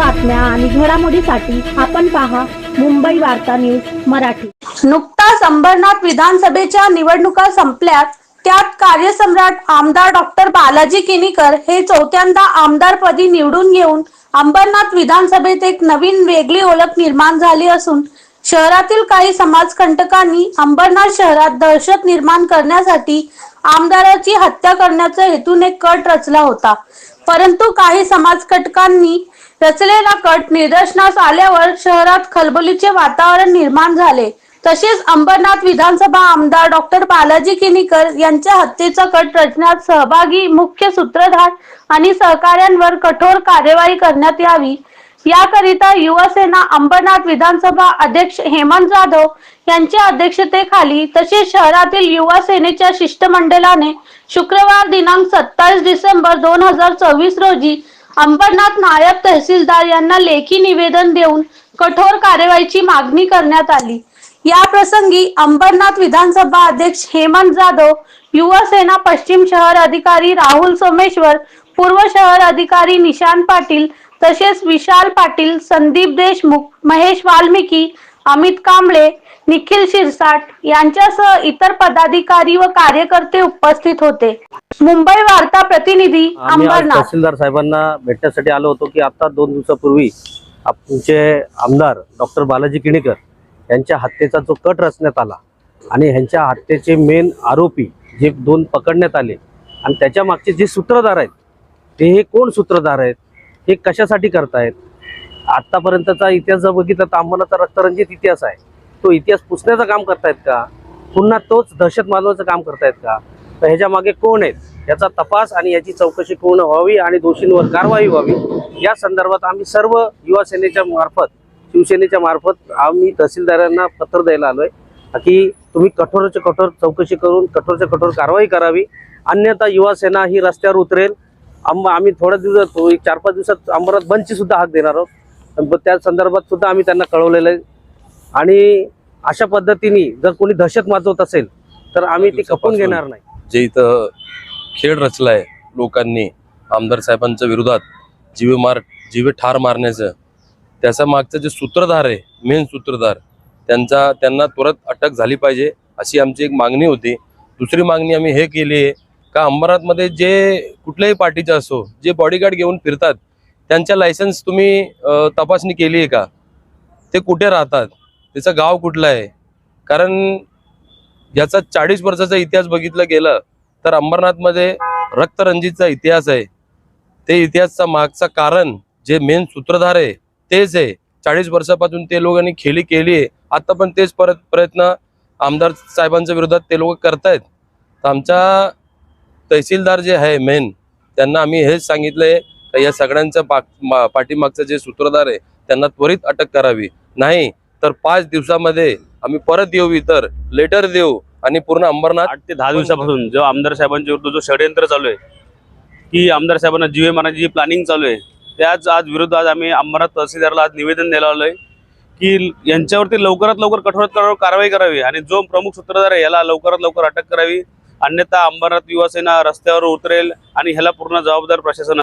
बातम्या आणि घडामोडीसाठी आपण पहा मुंबई वार्ता न्यूज मराठी. नुकताच अंबरनाथ विधानसभेच्या निवडणुका संपल्यात त्यात कार्यसम्राट आमदार डॉक्टर बालाजी किनीकर हे चौथ्यांदा आमदारपदी निवडून घेऊन अंबरनाथ विधानसभेत एक नवीन वेगळी ओळख निर्माण झाली असून शहरातील काही समाजकंटकांनी अंबरनाथ शहरात दहशत निर्माण करण्यासाठी आमदाराची हत्या करण्याचा हेतून एक कट रचला होता. परंतु काही समाजकटकांनी रचलेला कट निदर्शनास आल्यावर शहरात खलबलीचे वातावरण निर्माण झाले. तसेच अंबरनाथ विधानसभा आमदार डॉक्टर बालाजी किनीकर यांच्या हत्येचा कट रचण्यात सहभागी मुख्य सूत्रधार आणि सहकाऱ्यांवर कठोर कार्यवाही करण्यात यावी याकरिता युवासेना अंबरनाथ विधानसभा अध्यक्ष हेमंत जाधव यांच्या अध्यक्षतेखाली तसेच शहरातील युवा सेनेच्या शिष्टमंडळाने शुक्रवार दिनांक सत्तावीस डिसेंबर दोन हजार चोवीस रोजी अंबरनाथ नायब तहसीलदार यांना लेखी निवेदन देऊन कठोर कारवाईची मागणी करण्यात आली. या प्रसंगी अंबरनाथ विधानसभा अध्यक्ष हेमंत जाधव युवा सेना पश्चिम शहर अधिकारी राहुल सोमेश्वर पूर्व शहर अधिकारी निशांत पाटील तसेच विशाल पाटील संदीप देशमुख महेश वाल्मिकी अमित कांबळे निखिल शिरसाट यांच्यासह इतर पदाधिकारी व कार्यकर्ते उपस्थित होते. मुंबई वार्ता प्रतिनिधी आम्ही आज अंबरनाथ. तहसीलदार साहेबांना भेटण्यासाठी आलो होतो की आता दोन दिवसापूर्वी आमचे आमदार डॉक्टर बालाजी किणीकर यांच्या हत्येचा जो कट रचण्यात आला आणि ह्यांच्या हत्येचे मेन आरोपी जे दोन पकडण्यात आले आणि त्याच्या मागचे जे सूत्रधार आहेत ते हे कोण सूत्रधार आहेत? हे कशासाठी करतायत? आत्तापर्यंतचा इतिहास जर बघितला तर अंबरनाथचा रक्तरंजित इतिहास आहे. तो इतिहास पुसण्याचं काम करतायत का? पुन्हा तोच दहशत मानवाचं काम करतायत का? तर ह्याच्या मागे कोण आहेत? याचा तपास आणि याची चौकशी पूर्ण व्हावी आणि दोषींवर कारवाई व्हावी या संदर्भात आम्ही सर्व युवा सेनेच्या मार्फत शिवसेनेच्या मार्फत आम्ही तहसीलदारांना पत्र द्यायला आलोय की तुम्ही कठोरच्या कठोर चौकशी करून कठोरच्या कठोर कारवाई करावी. अन्यथा युवा सेना ही रस्त्यावर उतरेल आम आम्ही थोड्या दिवसात एक चार पाच दिवसात अंबरनाथ बंदची सुद्धा हाक देणार आहोत. त्या संदर्भात सुद्धा आम्ही त्यांना कळवलेलं आहे. आणि अशा पद्धतीने जर कोणी दहशत माजवत असेल तर आम्ही ती खपून घेणार नाही. जे इथं खेळ रचलाय लोकांनी आमदार साहेबांच्या विरोधात जीवे मार जीवे ठार मारण्याचं त्याच्या मागचं जे सूत्रधार आहे मेन सूत्रधार त्यांचा त्यांना त्वरित अटक झाली पाहिजे अशी आमची एक मागणी होती. दुसरी मागणी आम्ही हे केली आहे का अंबरनाथमध्ये जे कुठल्याही पार्टीचे असो जे बॉडीगार्ड घेऊन फिरतात त्यांच्या लायसन्स तुम्ही तपासणी केली आहे का? ते कुठे राहतात? त्याचं गाव कुठलं आहे? कारण याचा चाळीस वर्षाचा इतिहास बघितलं गेलं तर अंबरनाथमध्ये रक्तरंजितचा इतिहास आहे. ते इतिहासचा मागचा कारण जे मेन सूत्रधार आहे तेच आहे. चाळीस वर्षापासून ते लोकांनी खेळी केली आहे. आता पण तेच परत प्रयत्न आमदार साहेबांच्या विरोधात ते लोक करतायत. तर आमच्या तहसीलदार जे आहे मेन त्यांना आम्ही हेच सांगितलंय का या सगळ्यांच्या पाठीमागचं जे सूत्रधार आहे त्यांना त्वरित अटक करावी. नाही तर पाच दिवसामध्ये आम्ही परत येऊ इतर लेटर देऊ आणि पूर्ण अंबरनाथ आठ ते दहा दिवसापासून जो आमदार साहेबांच्या विरुद्ध जो षडयंत्र चालू आहे की आमदार साहेबांना जीवे मारण्याची जी प्लॅनिंग चालू आहे त्याच आज विरुद्ध आज आम्ही अंबरनाथ तहसीलदारला आज निवेदन द्यायला आलोय. की यांच्यावरती लवकरात लवकर कठोरात कठोर कारवाई करावी. आणि जो प्रमुख सूत्रधार आहे याला लवकरात लवकर अटक करावी. अन्यथा अंबरनाथ युवासेना रस्त्यावर उतरेल आणि ह्याला पूर्ण जबाबदार प्रशासन